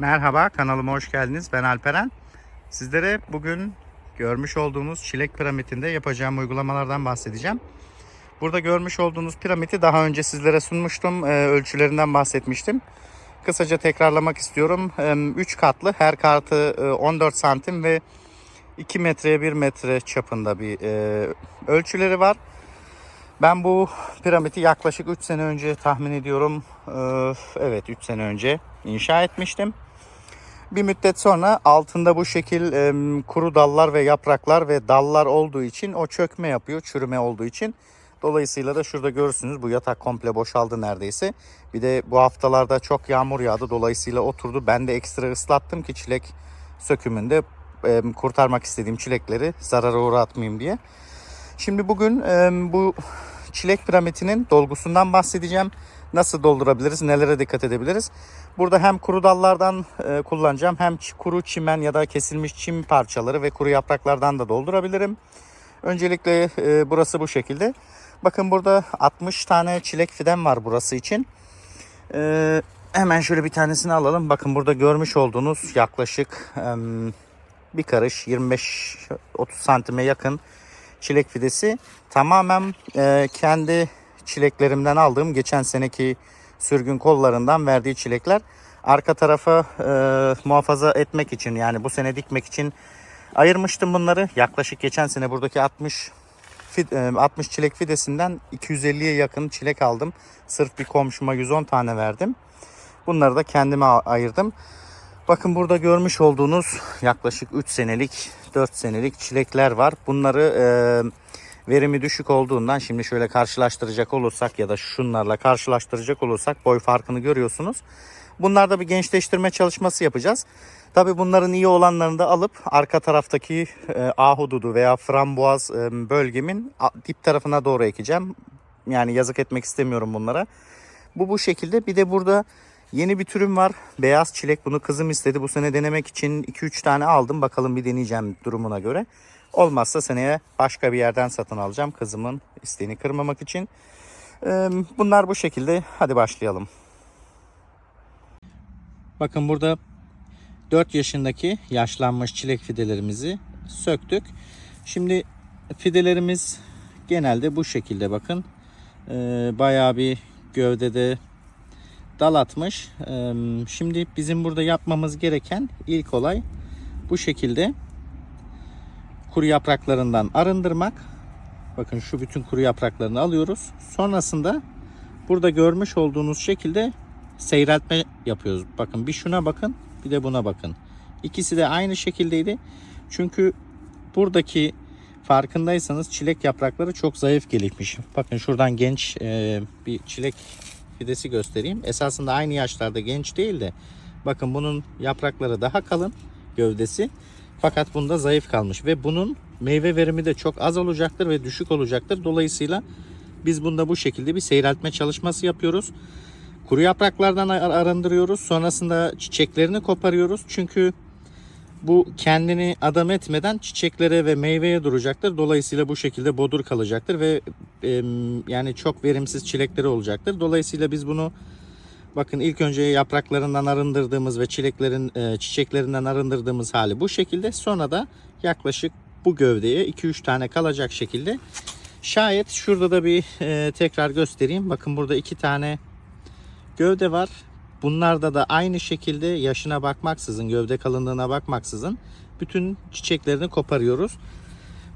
Merhaba kanalıma hoş geldiniz. Ben Alperen. Sizlere bugün görmüş olduğunuz çilek piramidinde yapacağım uygulamalardan bahsedeceğim. Burada görmüş olduğunuz piramidi daha önce sizlere sunmuştum. Ee, ölçülerinden bahsetmiştim. Kısaca tekrarlamak istiyorum. 3 katlı her katı e, 14 santim ve 2 metreye 1 metre çapında bir e, ölçüleri var. Ben bu piramidi yaklaşık 3 sene önce tahmin ediyorum. e, Evet 3 sene önce inşa etmiştim. Bir müddet sonra altında bu şekil e, kuru dallar ve yapraklar ve dallar olduğu için o çökme yapıyor, çürüme olduğu için. Dolayısıyla da şurada görürsünüz bu yatak komple boşaldı neredeyse. Bir de bu haftalarda çok yağmur yağdı dolayısıyla oturdu. Ben de ekstra ıslattım ki çilek sökümünde e, kurtarmak istediğim çilekleri zarara uğratmayayım diye. Şimdi bugün e, bu çilek piramidinin dolgusundan bahsedeceğim. Nasıl doldurabiliriz, nelere dikkat edebiliriz? Burada hem kuru dallardan e, kullanacağım hem kuru çimen ya da kesilmiş çim parçaları ve kuru yapraklardan da doldurabilirim. Öncelikle e, burası bu şekilde. Bakın burada 60 tane çilek fiden var burası için. E, hemen şöyle bir tanesini alalım. Bakın burada görmüş olduğunuz yaklaşık em, bir karış 25-30 santime yakın çilek fidesi. Tamamen e, kendi çileklerimden aldığım geçen seneki sürgün kollarından verdiği çilekler. Arka tarafa e, muhafaza etmek için yani bu sene dikmek için ayırmıştım bunları. Yaklaşık geçen sene buradaki 60 fid- e, 60 çilek fidesinden 250'ye yakın çilek aldım. Sırf bir komşuma 110 tane verdim. Bunları da kendime ayırdım. Bakın burada görmüş olduğunuz yaklaşık 3 senelik, 4 senelik çilekler var. Bunları e, verimi düşük olduğundan şimdi şöyle karşılaştıracak olursak ya da şunlarla karşılaştıracak olursak boy farkını görüyorsunuz. Bunlarda bir gençleştirme çalışması yapacağız. Tabi bunların iyi olanlarını da alıp arka taraftaki e, ahududu veya frambuaz e, bölgemin dip tarafına doğru ekeceğim. Yani yazık etmek istemiyorum bunlara. Bu bu şekilde. Bir de burada yeni bir türüm var. Beyaz çilek. Bunu kızım istedi. Bu sene denemek için 2-3 tane aldım. Bakalım bir deneyeceğim durumuna göre. Olmazsa seneye başka bir yerden satın alacağım. Kızımın isteğini kırmamak için. Ee, Bunlar bu şekilde. Hadi başlayalım. Bakın burada 4 yaşındaki yaşlanmış çilek fidelerimizi söktük. Şimdi fidelerimiz genelde bu şekilde bakın. Ee, bayağı bir gövdede dal atmış. Ee, şimdi bizim burada yapmamız gereken ilk olay bu şekilde kuru yapraklarından arındırmak. Bakın şu bütün kuru yapraklarını alıyoruz. Sonrasında burada görmüş olduğunuz şekilde seyreltme yapıyoruz. Bakın bir şuna bakın bir de buna bakın. İkisi de aynı şekildeydi. Çünkü buradaki farkındaysanız çilek yaprakları çok zayıf gelişmiş. Bakın şuradan genç e, bir çilek fidesi göstereyim. Esasında aynı yaşlarda genç değil de bakın bunun yaprakları daha kalın gövdesi. Fakat bunda zayıf kalmış ve bunun meyve verimi de çok az olacaktır ve düşük olacaktır. Dolayısıyla biz bunda bu şekilde bir seyreltme çalışması yapıyoruz. Kuru yapraklardan ar- arındırıyoruz. Sonrasında çiçeklerini koparıyoruz. Çünkü bu kendini adam etmeden çiçeklere ve meyveye duracaktır. Dolayısıyla bu şekilde bodur kalacaktır ve em, yani çok verimsiz çilekleri olacaktır. Dolayısıyla biz bunu bakın ilk önce yapraklarından arındırdığımız ve çileklerin e, çiçeklerinden arındırdığımız hali bu şekilde. Sonra da yaklaşık bu gövdeye 2-3 tane kalacak şekilde Şayet şurada da bir e, tekrar göstereyim. Bakın burada iki tane gövde var. Bunlarda da aynı şekilde yaşına bakmaksızın, gövde kalınlığına bakmaksızın bütün çiçeklerini koparıyoruz.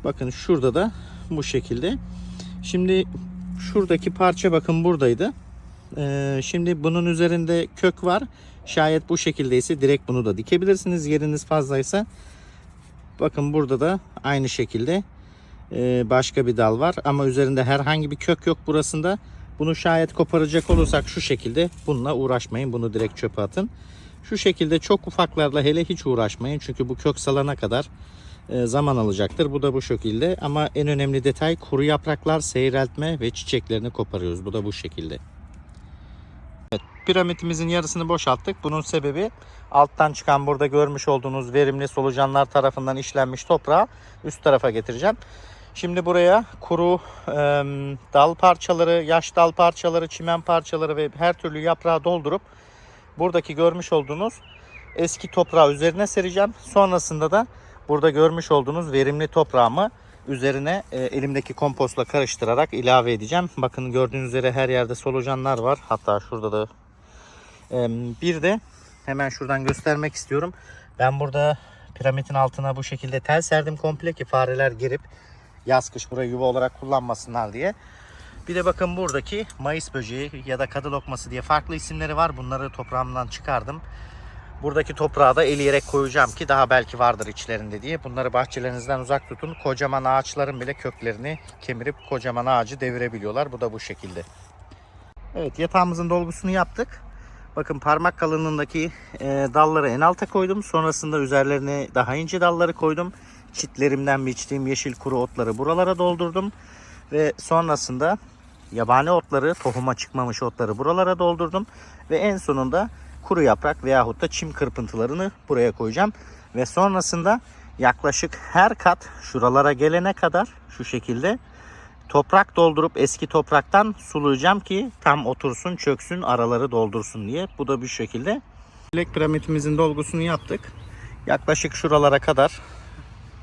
Bakın şurada da bu şekilde. Şimdi şuradaki parça bakın buradaydı. Ee, şimdi bunun üzerinde kök var. Şayet bu şekildeyse direkt bunu da dikebilirsiniz. Yeriniz fazlaysa. Bakın burada da aynı şekilde e, başka bir dal var. Ama üzerinde herhangi bir kök yok burasında. Bunu şayet koparacak olursak şu şekilde bununla uğraşmayın. Bunu direkt çöpe atın. Şu şekilde çok ufaklarla hele hiç uğraşmayın. Çünkü bu kök salana kadar e, zaman alacaktır. Bu da bu şekilde. Ama en önemli detay kuru yapraklar seyreltme ve çiçeklerini koparıyoruz. Bu da bu şekilde. Evet, piramidimizin yarısını boşalttık. Bunun sebebi alttan çıkan burada görmüş olduğunuz verimli solucanlar tarafından işlenmiş toprağı üst tarafa getireceğim. Şimdi buraya kuru e, dal parçaları, yaş dal parçaları, çimen parçaları ve her türlü yaprağı doldurup buradaki görmüş olduğunuz eski toprağı üzerine sereceğim. Sonrasında da burada görmüş olduğunuz verimli toprağımı üzerine e, elimdeki kompostla karıştırarak ilave edeceğim. Bakın gördüğünüz üzere her yerde solucanlar var. Hatta şurada da bir de hemen şuradan göstermek istiyorum. Ben burada piramidin altına bu şekilde tel serdim komple ki fareler girip yaz kış burayı yuva olarak kullanmasınlar diye. Bir de bakın buradaki mayıs böceği ya da kadı lokması diye farklı isimleri var. Bunları toprağımdan çıkardım. Buradaki toprağı da eleyerek koyacağım ki daha belki vardır içlerinde diye. Bunları bahçelerinizden uzak tutun. Kocaman ağaçların bile köklerini kemirip kocaman ağacı devirebiliyorlar. Bu da bu şekilde. Evet yatağımızın dolgusunu yaptık. Bakın parmak kalınlığındaki e, dalları en alta koydum. Sonrasında üzerlerine daha ince dalları koydum. Çitlerimden biçtiğim yeşil kuru otları buralara doldurdum. Ve sonrasında yabani otları, tohuma çıkmamış otları buralara doldurdum. Ve en sonunda kuru yaprak veyahut da çim kırpıntılarını buraya koyacağım. Ve sonrasında yaklaşık her kat şuralara gelene kadar şu şekilde toprak doldurup eski topraktan sulayacağım ki tam otursun, çöksün, araları doldursun diye. Bu da bu şekilde. Bilek piramidimizin dolgusunu yaptık. Yaklaşık şuralara kadar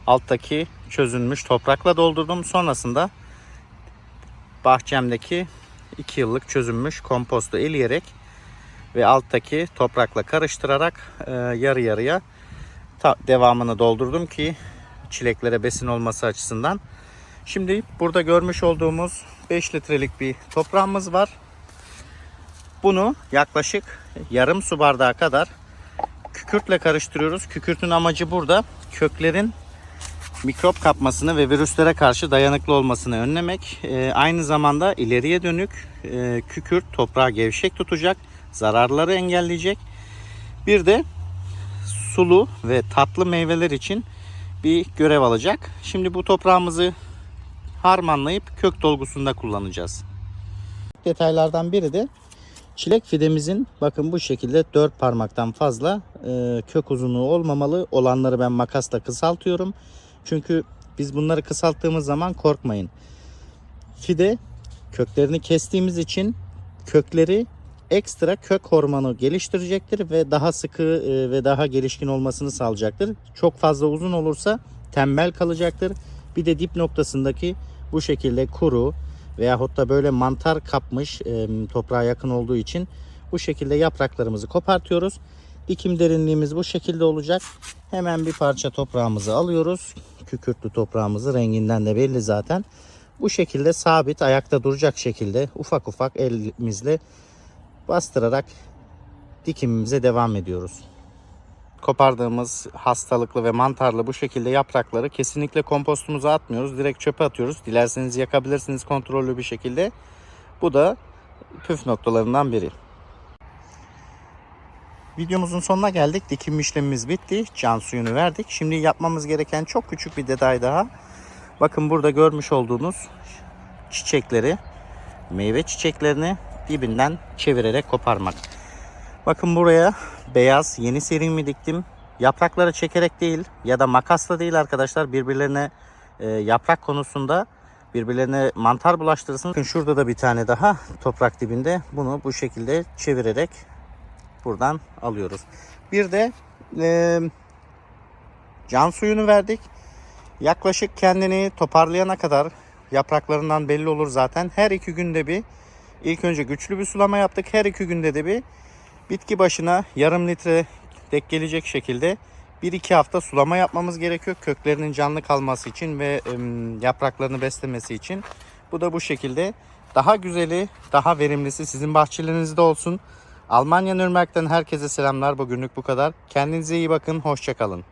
alttaki çözünmüş toprakla doldurdum. Sonrasında bahçemdeki 2 yıllık çözünmüş kompostu eleyerek ve alttaki toprakla karıştırarak e, yarı yarıya devamını doldurdum ki çileklere besin olması açısından. Şimdi burada görmüş olduğumuz 5 litrelik bir toprağımız var. Bunu yaklaşık yarım su bardağı kadar kükürtle karıştırıyoruz. Kükürtün amacı burada köklerin mikrop kapmasını ve virüslere karşı dayanıklı olmasını önlemek. Ee, aynı zamanda ileriye dönük e, kükürt toprağı gevşek tutacak, zararları engelleyecek. Bir de sulu ve tatlı meyveler için bir görev alacak. Şimdi bu toprağımızı harmanlayıp kök dolgusunda kullanacağız. Detaylardan biri de çilek fidemizin bakın bu şekilde 4 parmaktan fazla e, kök uzunluğu olmamalı. Olanları ben makasla kısaltıyorum. Çünkü biz bunları kısalttığımız zaman korkmayın. Fide köklerini kestiğimiz için kökleri ekstra kök hormonu geliştirecektir ve daha sıkı e, ve daha gelişkin olmasını sağlayacaktır. Çok fazla uzun olursa tembel kalacaktır. Bir de dip noktasındaki bu şekilde kuru veyahut da böyle mantar kapmış e, toprağa yakın olduğu için bu şekilde yapraklarımızı kopartıyoruz. Dikim derinliğimiz bu şekilde olacak. Hemen bir parça toprağımızı alıyoruz. Kükürtlü toprağımızı renginden de belli zaten. Bu şekilde sabit ayakta duracak şekilde ufak ufak elimizle bastırarak dikimimize devam ediyoruz. Kopardığımız hastalıklı ve mantarlı bu şekilde yaprakları kesinlikle kompostumuza atmıyoruz. Direkt çöpe atıyoruz. Dilerseniz yakabilirsiniz kontrollü bir şekilde. Bu da püf noktalarından biri. Videomuzun sonuna geldik. Dikim işlemimiz bitti. Can suyunu verdik. Şimdi yapmamız gereken çok küçük bir detay daha. Bakın burada görmüş olduğunuz çiçekleri, meyve çiçeklerini dibinden çevirerek koparmak. Bakın buraya beyaz yeni serimi diktim. Yaprakları çekerek değil ya da makasla değil arkadaşlar birbirlerine e, yaprak konusunda birbirlerine mantar bulaştırırsın. Bakın şurada da bir tane daha toprak dibinde bunu bu şekilde çevirerek buradan alıyoruz. Bir de e, can suyunu verdik. Yaklaşık kendini toparlayana kadar yapraklarından belli olur zaten. Her iki günde bir ilk önce güçlü bir sulama yaptık. Her iki günde de bir bitki başına yarım litre dek gelecek şekilde 1-2 hafta sulama yapmamız gerekiyor. Köklerinin canlı kalması için ve yapraklarını beslemesi için. Bu da bu şekilde. Daha güzeli, daha verimlisi sizin bahçelerinizde olsun. Almanya Nürnberg'den herkese selamlar. Bugünlük bu kadar. Kendinize iyi bakın. Hoşçakalın.